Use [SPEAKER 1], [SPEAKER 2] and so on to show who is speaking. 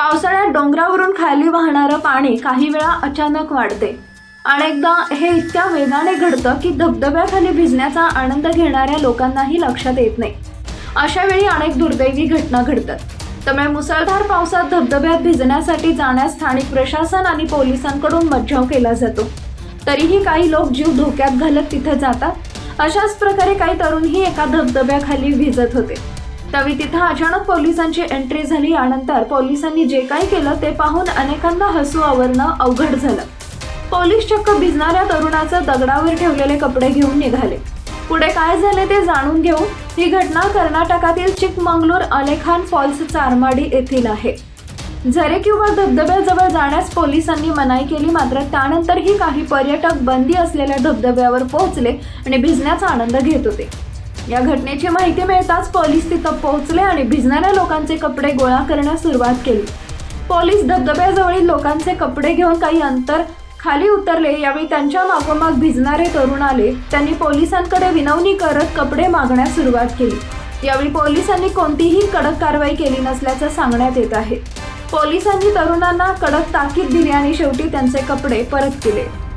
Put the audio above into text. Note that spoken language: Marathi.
[SPEAKER 1] पावसाळ्यात डोंगरावरून खाली वाहणारं पाणी काही वेळा अचानक वाढते. अनेकदा हे इतक्या वेगाने घडतं की धबधब्याखाली भिजण्याचा आनंद घेणाऱ्या लोकांनाही लक्षात येत नाही. अशा वेळी अनेक दुर्दैवी घटना घडतात. त्यामुळे मुसळधार पावसात धबधब्यात भिजण्यासाठी जाण्यास स्थानिक प्रशासन आणि पोलिसांकडून मज्जाव केला जातो. तरीही काही लोक जीव धोक्यात घालत तिथे जातात. अशाच प्रकारे काही तरुणही एका धबधब्याखाली भिजत होते. त्यावेळी तिथं अचानक पोलिसांची एंट्री झाली. यानंतर पोलिसांनी जे काही केलं ते पाहून अनेकांना हसू आवरणं अवघड झालं. पोलीस चक्क भिजणाऱ्या तरुणाचं दगडावर ठेवलेले कपडे घेऊन निघाले. पुढे काय झाले ते जाणून घेऊ. ही घटना कर्नाटकातील चिकमंगलूर अलेखान फॉल्स चारमाडी येथील आहे. झरे किंवा धबधब्याजवळ जाण्यास पोलिसांनी मनाई केली मात्र त्यानंतरही काही पर्यटक बंदी असलेल्या धबधब्यावर पोहोचले आणि भिजण्याचा आनंद घेत होते. या घटनेची माहिती मिळताच पोलीस तिथं पोहोचले आणि भिजणाऱ्या लोकांचे कपडे गोळा करण्यास सुरुवात केली. पोलीस धबधब्याजवळील लोकांचे कपडे घेऊन काही अंतर खाली उतरले. यावेळी त्यांच्या मागोमाग भिजणारे तरुण आले. त्यांनी पोलिसांकडे विनवणी करत कपडे मागण्यास सुरुवात केली. यावेळी पोलिसांनी कोणतीही कडक कारवाई केली नसल्याचं सांगण्यात येत आहे. पोलिसांनी तरुणांना कडक ताकीद दिली आणि शेवटी त्यांचे कपडे परत केले.